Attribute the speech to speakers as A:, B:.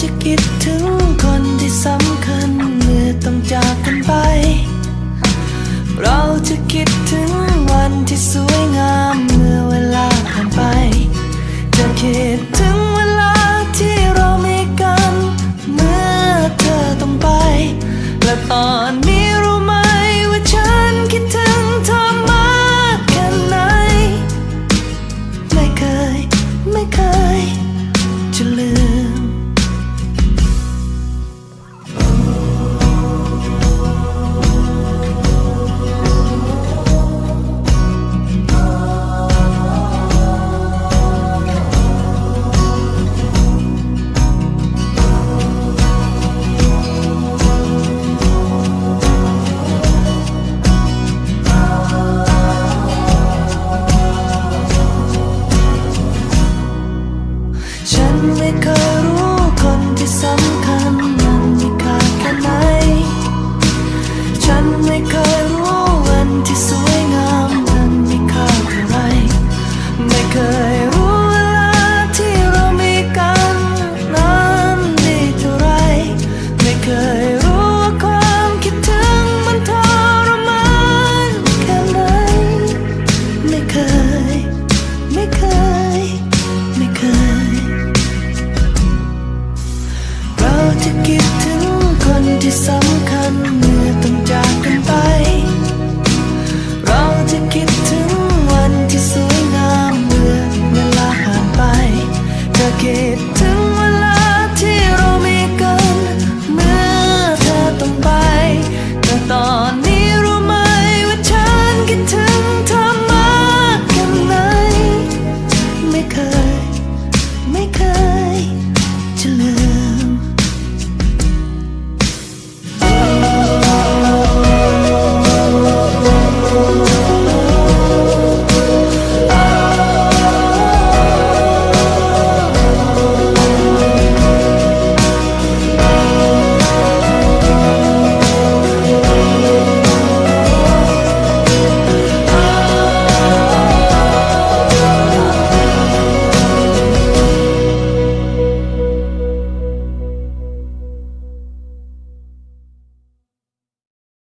A: จะคิดถึงคนที่สำคัญเมื่อต้องจากกันไป เราจะคิดถึงวันที่สวยงามเมื่อเวลา